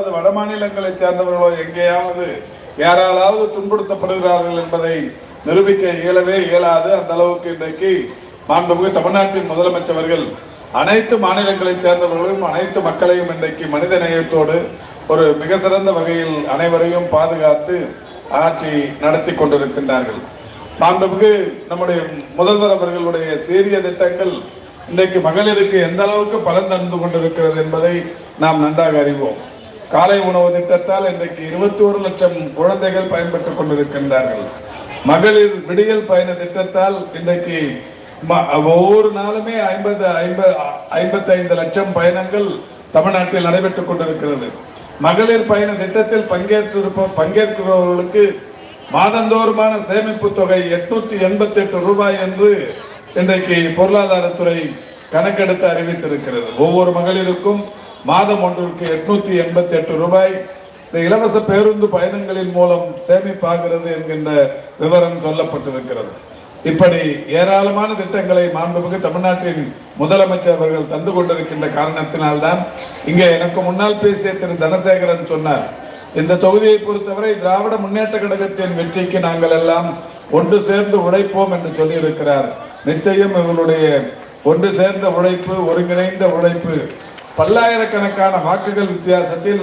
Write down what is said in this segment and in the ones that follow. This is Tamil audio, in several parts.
அது வட மாநிலங்களைச் சேர்ந்தவர்களோ எங்கேயாவது யாராலாவது துன்புறுத்தப்படுகிறார்கள் என்பதை நிரூபிக்க இயலவே இயலாது. அந்த அளவுக்கு இன்றைக்கு மாண்புமிகு தமிழ்நாட்டின் முதலமைச்சர்கள் அனைத்து மாநிலங்களைச் சேர்ந்தவர்களையும் அனைத்து மக்களையும் இன்றைக்கு மனித நேயத்தோடு ஒரு மிக சிறந்த வகையில் அனைவரையும் பாதுகாத்து ஆட்சி நடத்தி கொண்டிருக்கின்றார்கள். மாண்புமிகு நம்முடைய முதல்வர் அவர்களுடைய சீரிய திட்டங்கள் இன்றைக்கு மகளிருக்கு எந்த அளவுக்கு பலன் தந்து கொண்டிருக்கிறது என்பதை நாம் நன்றாக அறிவோம். காலை உணவு திட்டத்தால் இன்றைக்கு இருபத்தி ஒரு லட்சம் குழந்தைகள் பயன்பெற்றுக் கொண்டிருக்கின்றார்கள். மகளிர் விடியல் பயண திட்டத்தால் இன்றைக்கு ம- ஒவ்வொரு நாளுமே ஐம்பது ஐம்பது ஐம்பத்தி ஐந்து லட்சம் பயணங்கள் தமிழ்நாட்டில் நடைபெற்றுக் கொண்டிருக்கிறது. மகளிர் பயண திட்டத்தில் பங்கேற்றிருப்ப பங்கேற்கிறவர்களுக்கு மாதந்தோறுமான சேமிப்பு தொகை எட்நூத்தி எண்பத்தி எட்டு ரூபாய் என்று இன்றைக்கு பொருளாதாரத்துறை கணக்கெடுத்து அறிவித்திருக்கிறது. ஒவ்வொரு மகளிருக்கும் மாதம் ஒன்றுக்கு எட்நூத்தி எண்பத்தி எட்டு ரூபாய். இந்த இலவச பேருந்து பயணங்களின் மூலம் சேமிப்பாகிறது என்கின்ற விவரம் சொல்லப்பட்டிருக்கிறது. இப்படி ஏராளமான திட்டங்களை மாண்புமிகு தமிழ்நாட்டின் முதலமைச்சர் அவர்கள் தந்து கொண்டிருக்கின்ற காரணத்தினால்தான் இங்கே எனக்கு முன்னால் பேசிய திரு தனசேகரன் சொன்னார். இந்த தொகுதியை பொறுத்தவரை திராவிட முன்னேற்ற கழகத்தின் வெற்றிக்கு நாங்கள் எல்லாம் ஒன்று சேர்ந்து உழைப்போம் என்று சொல்லியிருக்கிறார். நிச்சயம் இவருடைய ஒன்று சேர்ந்த உழைப்பு ஒருங்கிணைந்த உழைப்பு பல்லாயிரக்கணக்கான வாக்குகள் வித்தியாசத்தில்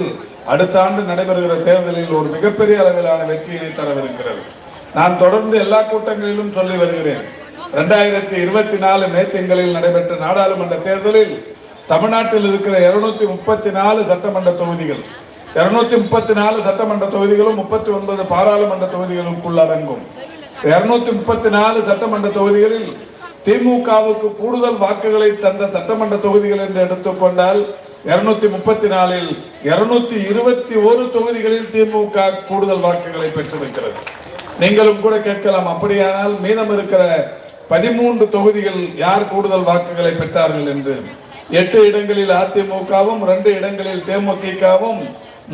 அடுத்த ஆண்டு நடைபெறுகிற தேர்தலில் ஒரு மிகப்பெரிய அளவிலான வெற்றியினை தரவிருக்கிறது. நான் தொடர்ந்து எல்லா கூட்டங்களிலும் சொல்லி வருகிறேன். இரண்டாயிரத்தி இருபத்தி நாலு மே திங்களில் நடைபெற்ற நாடாளுமன்ற தேர்தலில் தமிழ்நாட்டில் இருக்கிற இருநூத்தி முப்பத்தி நாலு சட்டமன்ற தொகுதிகள் இருநூத்தி முப்பத்தி நாலு சட்டமன்ற தொகுதிகளும் முப்பத்தி ஒன்பது பாராளுமன்ற தொகுதிகளுக்குள் அடங்கும். இருநூத்தி முப்பத்தி நாலு சட்டமன்ற தொகுதிகளில் திமுகவுக்கு கூடுதல் வாக்குகளை தந்த சட்டமன்ற தொகுதிகள் என்று எடுத்துக்கொண்டால் இருநூத்தி முப்பத்தி நாலில் இருநூத்தி இருபத்தி ஒரு தொகுதிகளில் திமுக கூடுதல் வாக்குகளை பெற்றிருக்கிறது. நீங்களும் கூட கேட்கலாம் அப்படியானால் மீதம் இருக்கிற பதிமூன்று தொகுதிகள் யார் கூடுதல் வாக்குகளை பெற்றார்கள் என்று. எட்டு இடங்களில் அதிமுகவும் ரெண்டு இடங்களில் தேமுதிகவும்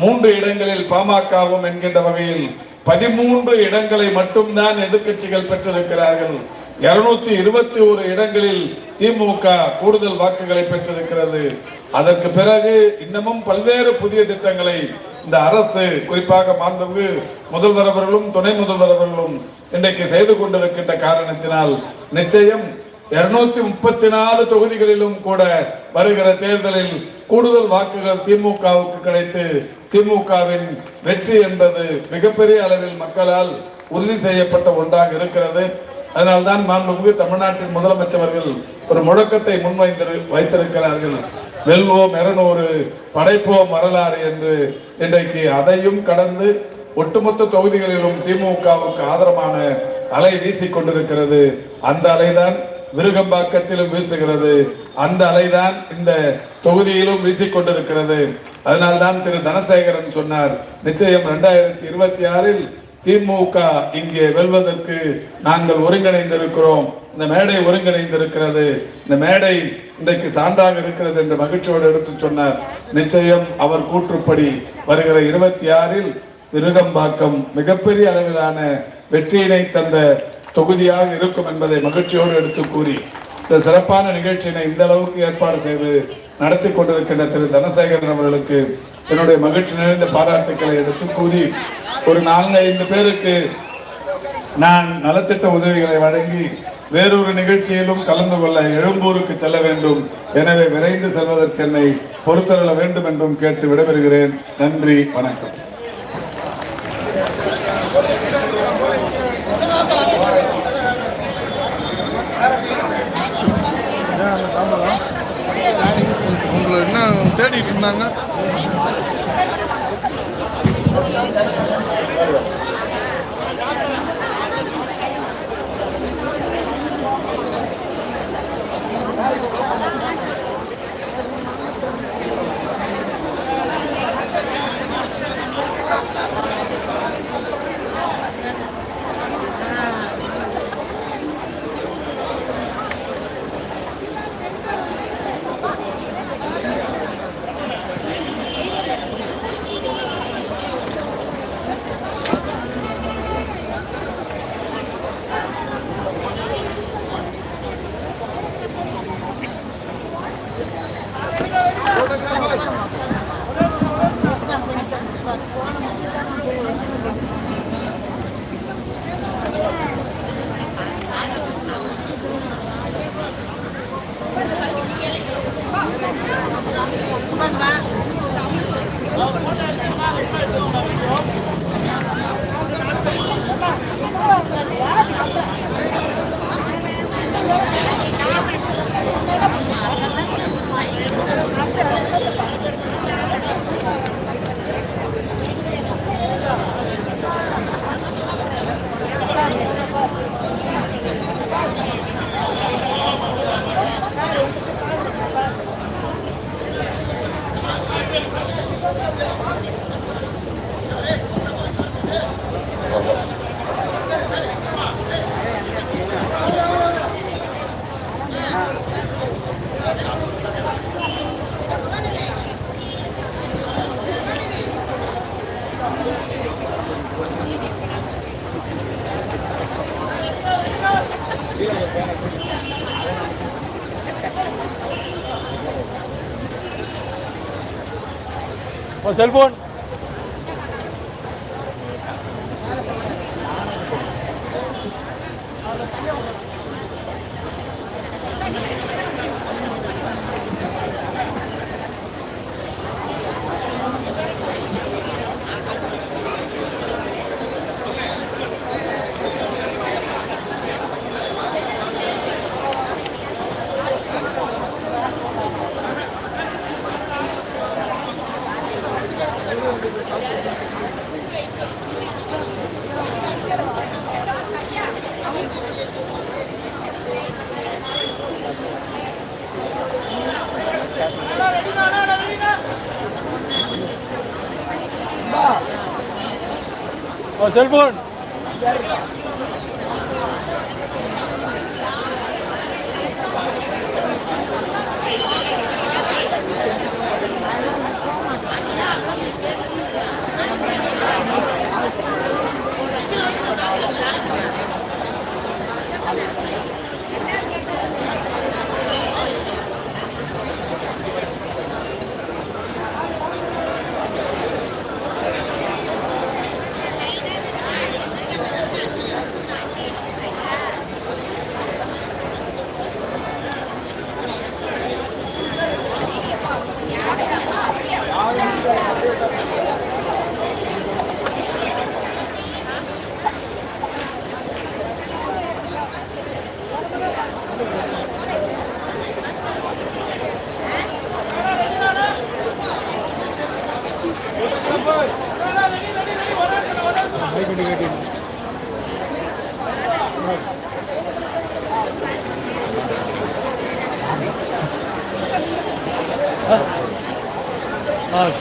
மூன்று இடங்களில் பாமகவும் என்கின்ற வகையில் பதிமூன்று இடங்களை மட்டும்தான் எதிர்க்கட்சிகள் பெற்றிருக்கிறார்கள். இருநூத்தி இருபத்தி ஒரு இடங்களில் திமுக கூடுதல் வாக்குகளை பெற்றிருக்கிறது. அதற்கு பிறகு இன்னமும் பல்வேறு புதிய திட்டங்களை இந்த அரசு குறிப்பாக மாண்பு முதல்வர் அவர்களும் துணை முதல்வர் அவர்களும் இன்றைக்கு செய்து கொண்டிருக்கின்ற காரணத்தினால் நிச்சயம் இருநூத்தி முப்பத்தி நாலு தொகுதிகளிலும் கூட வருகிற தேர்தலில் கூடுதல் வாக்குகள் திமுகவுக்கு கிடைத்து திமுகவின் வெற்றி என்பது மிகப்பெரிய அளவில் மக்களால் உறுதி செய்யப்பட்ட ஒன்றாக இருக்கிறது. அதனால்தான் மாண்புமிகு தமிழ்நாட்டின் முதலமைச்சர்கள் ஒரு முழக்கத்தை முன்வைத்து வைத்திருக்கிறார்கள். வெல்வோம் இரநூறு படைப்போம் வரலாறு என்று இன்றைக்கு அதையும் கடந்து ஒட்டுமொத்த தொகுதிகளிலும் திமுகவுக்கு ஆதரமான அலை வீசி கொண்டிருக்கிறது. அந்த அலைதான் விருகம்பாக்கத்திலும் வீசுகிறது. அந்த அலைதான் இந்த தொகுதியிலும் வீசிக்கொண்டிருக்கிறது அதனால்தான் திரு. தனசேகரன் சொன்னார் நிச்சயம் இரண்டாயிரத்தி இருபத்தி ஆறில் திமுக இங்கே வெல்வதற்கு நாங்கள் ஒருங்கிணைந்திருக்கிறோம். இந்த மேடை ஒருங்கிணைந்திருக்கிறது. இந்த மேடை இன்றைக்கு சான்றாக இருக்கிறது என்று மகிழ்ச்சியோடு எடுத்து சொன்னார். நிச்சயம் அவர் கூற்றுப்படி வருகிற இருபத்தி ஆறில் விருகம்பாக்கம் மிகப்பெரிய அளவிலான வெற்றியினை தந்த தொகுதியாக இருக்கும் என்பதை மகிழ்ச்சியோடு எடுத்து கூறி இந்த சிறப்பான நிகழ்ச்சியினை இந்த அளவுக்கு ஏற்பாடு செய்து நடத்தி கொண்டிருக்கின்ற திரு தனசேகரன் அவர்களுக்கு என்னுடைய மகிழ்ச்சி நிறைந்த பாராட்டுக்களை எடுத்து கூறி ஒரு நான்கு ஐந்து பேருக்கு நான் நலத்திட்ட உதவிகளை வழங்கி வேறொரு நிகழ்ச்சியிலும் கலந்து கொள்ள எழும்பூருக்கு செல்ல வேண்டும். எனவே விரைந்து செல்வதற்கு என்னை பொறுத்தருள வேண்டும் என்றும் கேட்டு விடைபெறுகிறேன். நன்றி வணக்கம். உங்களை என்ன தேடிட்டு இருந்தாங்க. con cell phone. Cellphone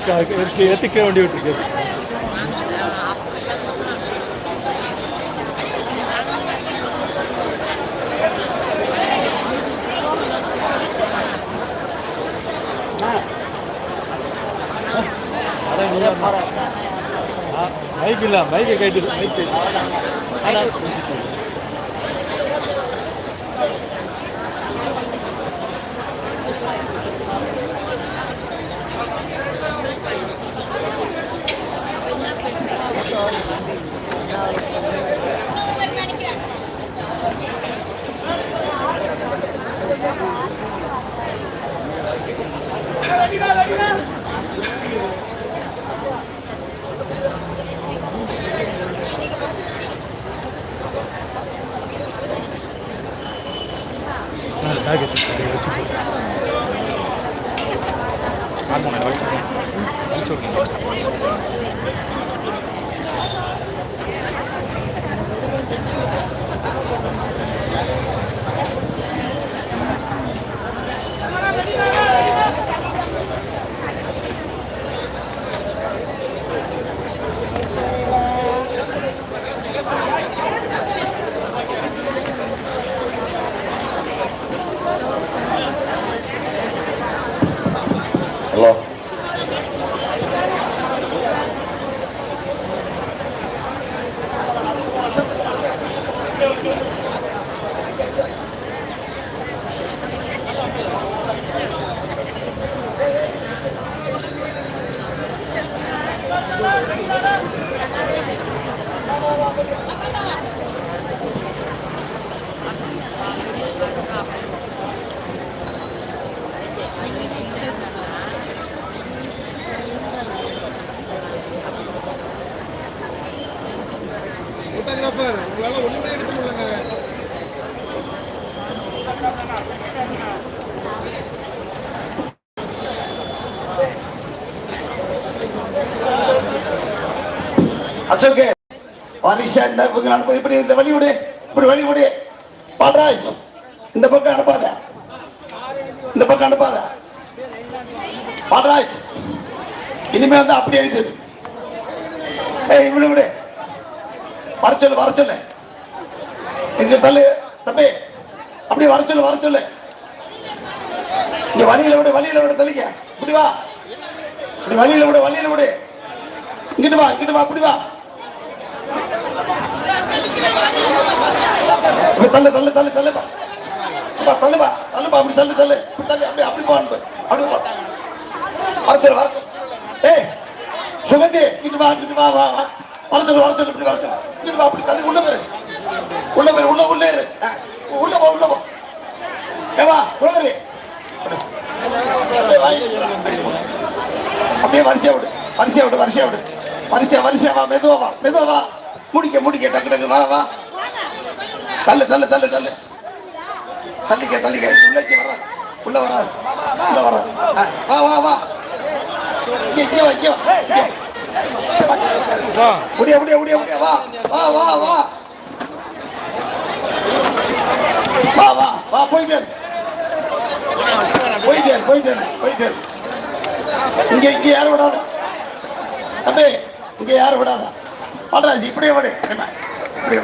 இருக்கு ஏற்றிக்க வேண்டியிருக்கு மைக் இல்லை மைக்கை கேட்டு மைக் ஆனால் আর মনে হয় போட்டோகிராஃபர் உங்களால ஒண்ணுமே எடுக்க முடியலங்க. இந்த பக்கம் அனுப்ப இப்படி இந்த வழி விடு இப்படி வழி விடு பாட்ராஜ் இந்த பக்கம் அனுப்பாத. இந்த பக்கம் அனுப்பாத. பாட்ராஜ் இனிமே வந்து அப்படியே இருக்கு. ஏய் விடு விடு. வர சொல்லு வர சொல்லு. தள்ளு தம்பி. அப்படி வர சொல்லு வர சொல்லு. இங்க வழியில விடு வழியில விடு தள்ளிக்க. இப்படி வா. இப்படி வழியில விடு வழியில விடு. இங்கிட்டு வா இங்கிட்டு வா இப்படி வா. தள்ளு தள்ளு தள்ளு தள்ளுப்பா அப்பா தள்ளுப்பா தள்ளுப்பா அப்படி தள்ளு தள்ளு. இப்படி தள்ளு அப்படி அப்படி போ அன்பு. அப்படி போ வரச்சல் வர ஏய் சுகந்தி இங்கிட்டு வா இங்கிட்டு வா வா வா. வரச்சல் வரச்சல் இப்படி வரச்சல் இப்படி வா அப்படி தள்ளி உள்ள பேரு உள்ள போயிரு உள்ள உள்ள இரு உள்ள போ உள்ள போ. ஏவா போயிரு அப்படியே வாய். அப்படியே வரிசையா விடு. வரிசையா விடு வரிசையா விடு. வரிசையா வரிசையா வா மெதுவா வா மெதுவா வா. முடிக்க முடிக்க டக்கு டக்கு வா வா. தள்ளு தள்ளு தள்ளு தள்ளு. தள்ளிக்க தள்ளிக்க உள்ளே வர உள்ள வர உள்ள வர வா வா வா. இங்க இங்க வா. இங்க வா. வா. முடிய முடிய முடிய முடிய வா. வா வா வா. வா வா வா போயிட்டு போயிட்டு போயிட்டு போயிட்டு இங்க இங்க யாரும் விடாத. தம்பி இங்க யாரும் விடாத. பாட்ராஜ் இப்படியே விடு என்ன இப்படியே